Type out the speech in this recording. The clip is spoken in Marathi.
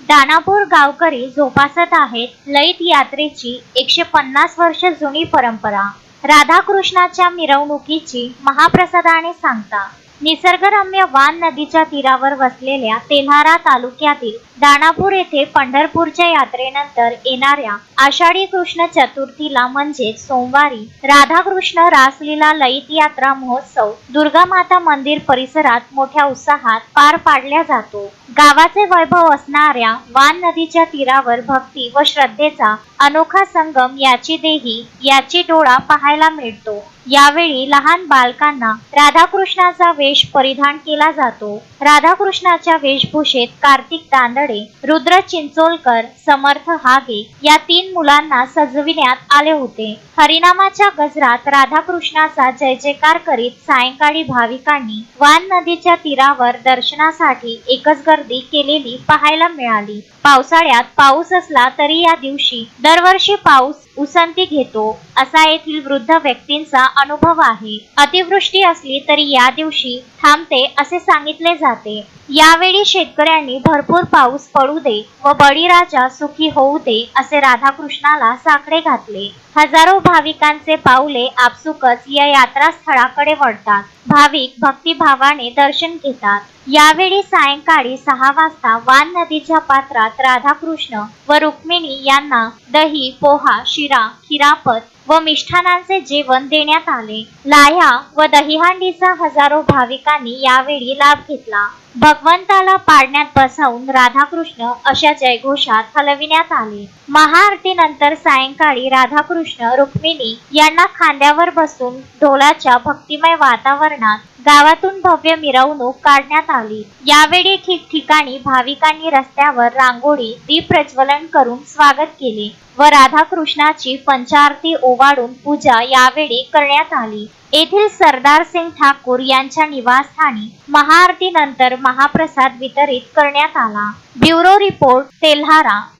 दानापूर गावकरी जोपासत आहेत लयित यात्रेची एकशे पन्नास वर्ष जुनी परंपरा. राधाकृष्णाच्या मिरवणुकीची महाप्रसादाने सांगता. निसर्गरम्य वान नदीच्या तीरावर वसलेल्या तेल्हारा तालुक्यातील दानापूर येथे पंढरपूरच्या यात्रेनंतर येणाऱ्या आषाढी कृष्ण चतुर्थीला म्हणजेच सोमवारी राधाकृष्ण रासलीला लयित यात्रा महोत्सव दुर्गा माता मंदिर परिसरात मोठ्या उत्साहात पार पाडल्या जातो. गावाचे वैभव असणाऱ्या वान नदीच्या तीरावर भक्ती व श्रद्धेचा अनोखा संगम याची देही याची डोळा पाहायला मिळतो. यावेळी लहान बालकांना राधाकृष्णाचा वेश परिधान केला जातो. राधाकृष्णाच्या वेशभूषेत कार्तिक तांदडे रुद्र चिंचोलकर समर्थ हागे या तीन मुलांना सजविण्यात आले होते. हरिनामाच्या गजरात राधाकृष्णाचा जय जयकार करीत सायंकाळी भाविकांनी वान नदीच्या तीरावर दर्शनासाठी एकच गर्दी केलेली पाहायला मिळाली. पावसाळ्यात पाऊस असला तरी या दिवशी दरवर्षी पाऊस उसंती घेतो असा येथील वृद्ध व्यक्तींचा अनुभव आहे. अतिवृष्टी असली तरी या दिवशी थांबते असे सांगितले जाते. यावेळी शेतकऱ्यांनी भरपूर पाऊस पडू दे व बळीराजा सुखी होऊ दे असे राधाकृष्णाला साकडे घातले. हजारो भाविकांचे पाऊले आपसुकच या यात्रा स्थळाकडे वळतात. भाविक भक्तिभावाने दर्शन घेतात. यावेळी सायंकाळी सहा वाजता वान नदीच्या पात्रात राधाकृष्ण व रुक्मिणी यांना दही पोहा शिरा खिरापत व मिष्ठानांचे जेवण देण्यात आले. लाह्या व दहीहंडीचा हजारो भाविकांनी यावेळी लाभ घेतला. भगवंताला पाडण्यात बसवून राधाकृष्ण अशा जयघोषात हलविण्यात आले. महाआरतीनंतर सायंकाळी राधाकृष्ण रुक्मिणी यांना खांद्यावर बसून ढोलाच्या भक्तिमय वातावरणात गावातून भव्य मिरवणूक काढण्यात आली. यावेळी ठिकठिकाणी भाविकांनी रस्त्यावर रांगोळी दीप प्रज्वलन करून स्वागत केले व राधाकृष्णाची पंचारती ओवाळून पूजा यावेळी करण्यात आली. येथील सरदार सिंग ठाकूर यांच्या निवासस्थानी महाआरतीनंतर महाप्रसाद वितरित करण्यात आला. Bureau report Telhara